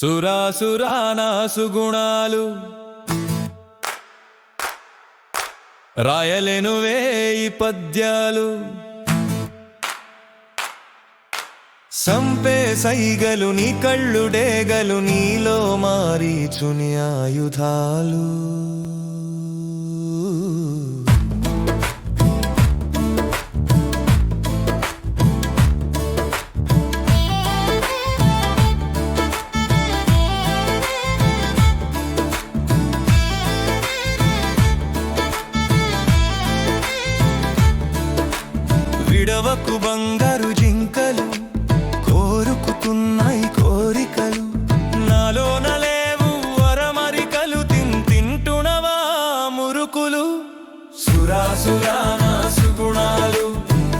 సురాసురానా సుగుణాలు. రాయలేను వేయి పద్యాలు. సంపే సైగలు నీ కళ్ళు డేగలు నీలో మారీచుని ఆయుధాలు. విడవకు బంగారు జింకలు కోరుకుతున్నాయి కోరికలు. నాలోన లేవు వరమరికలు తిన్ తింటునవా మురుకులు. సురాసురానా సుగుణాలు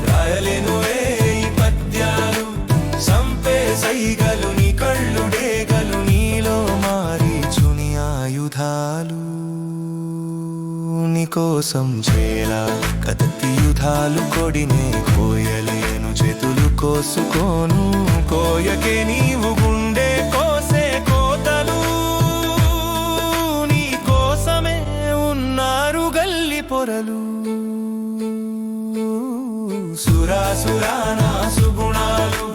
రాయలేను ఈ పద్యాలు. సంపే సైగలు నీ కళ్ళు డేగలు నీలో మారీచుని ఆయుధాలు. నీకోసం చేలా కథ యుధాలు కొడినే కోయలేను చేతులు కోసుకోను. కోయకే నీవు గుండె కోసే కోతలు. నీ కోసమే ఉన్నారు గల్లి పొరలు. సురాసురానా సుగుణాలు.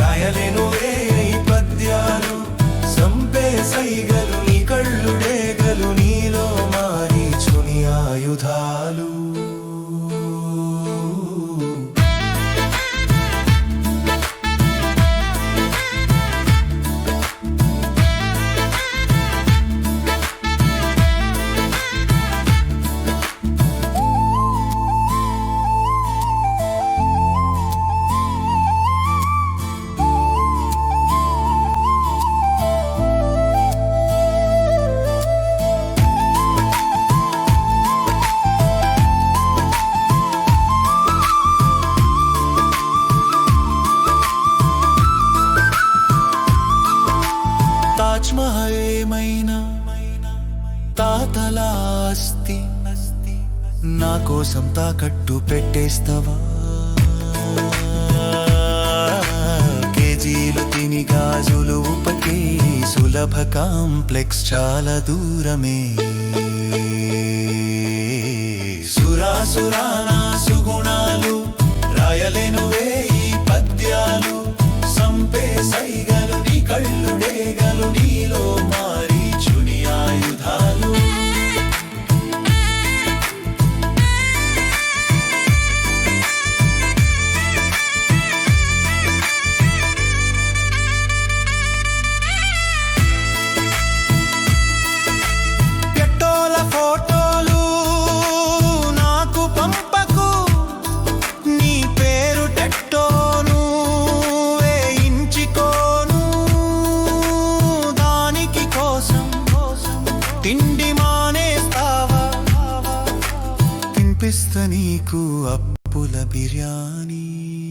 రాయలేను ఈ పద్యాలు. సంపే సైగలు నీ కళ్ళు డేగలు నీలో మారీచుని ఆయుధాలు. తాజ్ తాతల ఆస్తి నా కోసం తాకట్టు పెట్టేస్తావా? కేజీలు తిని గాజులు ఉపకే సులభ కాంప్లెక్స్ చాలా దూరమే. సురాసురానా సుగుణాలు నీకు అప్పుల బిర్యానీ.